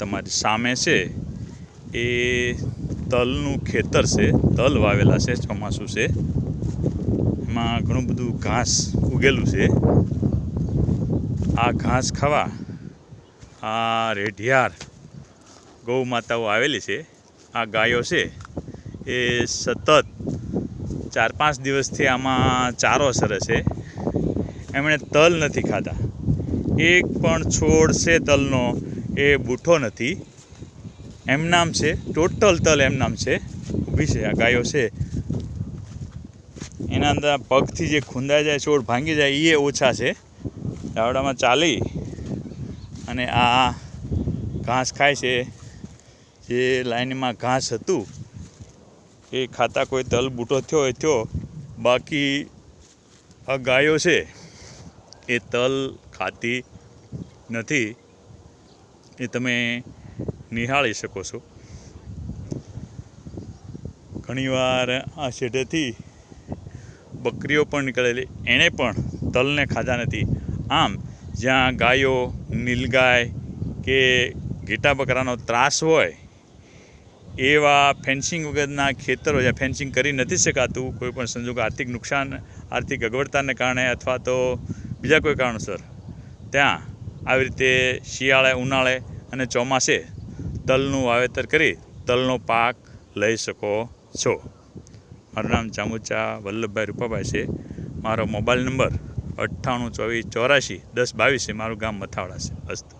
તમારી સામે છે. એ તલનું ખેતર છે. તલ વાવેલા છે, ચોમાસું છે. એમાં ઘણું બધું ઘાસ ઉગેલું છે. આ ઘાસ ખાવા આ રેઢિયાર ગૌ માતાઓ આવેલી છે. આ ગાયો છે. એ સતત ચાર પાંચ દિવસથી આમાં ચારો સરે છે. એમણે તલ નથી ખાધા. એક પણ છોડ છે તલનો. એ બૂઠો નથી. એમ નામ છે, ટોટલ તલ એમ નામ છે. ઊભી છે, આ ગાયો છે. એના અંદર પગથી જે ખૂંદાઈ જાય, છોડ ભાંગી જાય એ ઓછા છે. દાવડામાં ચાલી અને આ ઘાસ ખાય છે. જે લાઈનમાં ઘાસ હતું, એ ખાતા કોઈ તલ બૂટો થયો હોય થયો. બાકી આ ગાયો છે, એ તલ ખાતી નથી. એ તમે નિહાળી શકો છો. ઘણીવાર આ શેઢેથી બકરીઓ પણ નીકળેલી, એણે પણ તલને ખાધા નથી. આમ, જ્યાં ગાયો, નીલગાય કે ઘેટા બકરાનો ત્રાસ હોય, એવા ફેન્સિંગ વગરના ખેતરો જ્યાં ફેન્સિંગ કરી નથી શકાતું, કોઈ પણ સંજોગ આર્થિક નુકસાન, આર્થિક અગવડતાને કારણે અથવા તો બીજા કોઈ કારણોસર, ત્યાં આવી રીતે શિયાળે, ઉનાળે અને ચોમાસે તલનું વાવેતર કરી તલનો પાક લઈ શકો છો. મારું નામ ચામુચા વલ્લભભાઈ રૂપાભાઈ છે. મારો મોબાઈલ નંબર અઠ્ઠાણું ચોવીસ ચોરાશી દસ બાવીસ છે. મારું ગામ મથાવડા છે. અસ્તુ.